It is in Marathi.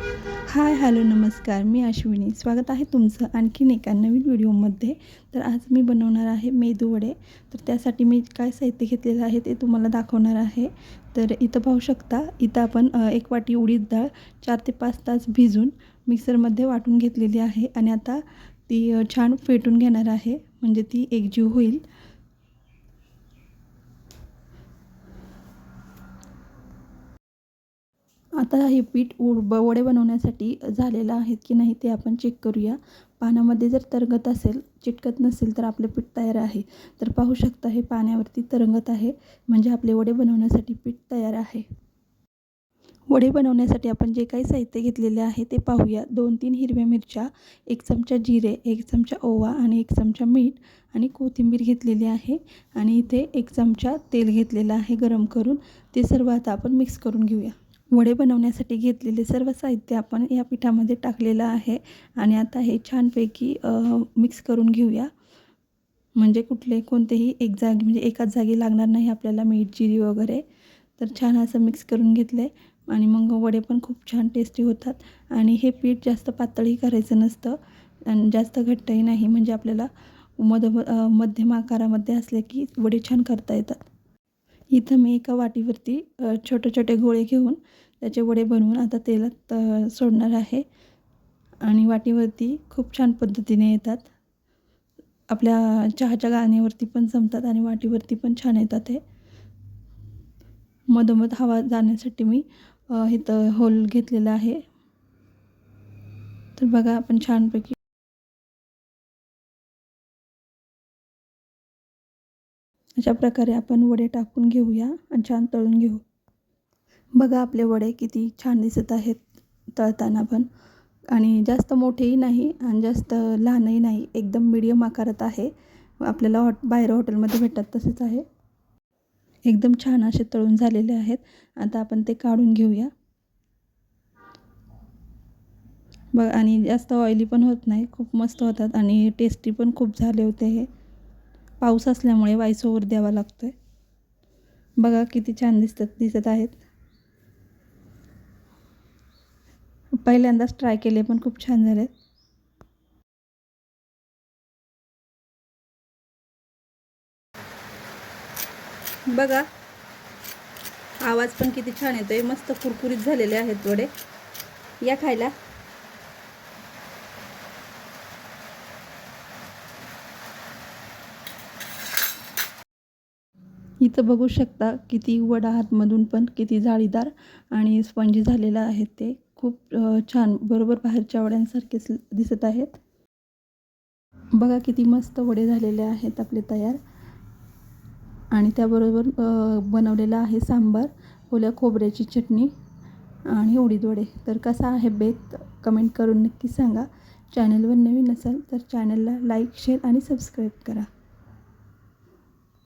हाय हॅलो नमस्कार. मी अश्विनी. स्वागत आहे तुमचं आणखीन एका नवीन व्हिडिओमध्ये. तर आज मी बनवणार आहे मेदू वडे. तर त्यासाठी मी काय साहित्य घेतलेलं आहे ते तुम्हाला दाखवणार आहे. तर इथं पाहू शकता इथं आपण एक वाटी उडीद डाळ चार ते पाच तास भिजून मिक्सरमध्ये वाटून घेतलेली आहे. आणि आता ती छान फेटून घेणार आहे. म्हणजे ती एकजीव होईल. आता हे पीठ उड ब वडे बनवण्यासाठी झालेलं आहेत की नाही ते आपण चेक करूया. पाण्यामध्ये जर तरंगत असेल चिटकत नसेल तर आपले पीठ तयार आहे. तर पाहू शकता हे पाण्यावरती तरंगत आहे. म्हणजे आपले वडे बनवण्यासाठी पीठ तयार आहे. वडे बनवण्यासाठी आपण जे काही साहित्य घेतलेले आहे ते पाहूया. दोन तीन हिरव्या मिरच्या एक चमचा जिरे एक चमचा ओवा आणि एक चमचा मीठ आणि कोथिंबीर घेतलेली आहे. आणि इथे एक चमचा तेल घेतलेलं आहे गरम करून. ते सर्व आता आपण मिक्स करून घेऊया. वडे बनवण्यासाठी घेतलेले सर्व साहित्य आपण या पिठामध्ये टाकलेलं आहे. आणि आता हे छानपैकी मिक्स करून घेऊया. म्हणजे कुठले कोणतेही एक जागी म्हणजे एकाच जागी लागणार नाही आपल्याला मीठ जिरी वगैरे. तर छान असं मिक्स करून घेतलं आहे आणि मग वडे पण खूप छान टेस्टी होतात. आणि हे पीठ जास्त पातळही करायचं नसतं. आणि जास्त घट्टही नाही. म्हणजे आपल्याला मध मध्यम आकारामध्ये असले की वडे छान करता येतात. इथं मी एका वाटीवरती छोटे छोटे गोळे घेऊन त्याचे वडे बनवून आता तेलात सोडणार आहे. आणि वाटीवरती खूप छान पद्धतीने येतात. आपल्या चहाच्या गाण्यावरती पण जमतात आणि वाटीवरती पण छान येतात हे. मधोमध हवा जाण्यासाठी मी इथं होल घेतलेला आहे. तर बघा आपण छानपैकी अशा प्रकारे आपण वडे टाकून घेऊया आणि छान तळून घेऊ. बघा आपले वडे किती छान दिसत आहेत तळताना पण. आणि जास्त मोठेही नाही आणि जास्त लहानही नाही एकदम मिडियम आकारात आहे. आपल्याला हॉट बाहेर हॉटेलमध्ये भेटतात तसेच आहे. एकदम छान असे तळून झालेले आहेत. आता आपण ते काढून घेऊया. बघ आणि जास्त ऑइली पण होत नाही खूप मस्त होतात आणि टेस्टी पण खूप झाले होते हे. पाऊस असल्यामुळे वायसोवर द्यावा लागतो आहे बघा किती छान दिसतात दिसत आहेत. पहिल्यांदाच ट्राय केले पण खूप छान झाले बघा. आवाज पण किती छान येतोय. मस्त कुरकुरीत झालेले आहेत वडे. या खायला. इथं बघू शकता किती वडा आतमधून पण किती जाळीदार आणि स्पंजी झालेलं आहे ते. खूप छान बरोबर बाहेरच्या वड्यांसारखेच दिसत आहेत. बघा किती मस्त वडे झालेले आहेत आपले तयार. आणि त्याबरोबर बनवलेलं आहे सांबार ओल्या खोबऱ्याची चटणी आणि उडीद वडे. तर कसा आहे बेत कमेंट करून नक्की सांगा. चॅनलवर नवीन असाल तर चॅनलला लाईक शेअर आणि सबस्क्राईब करा.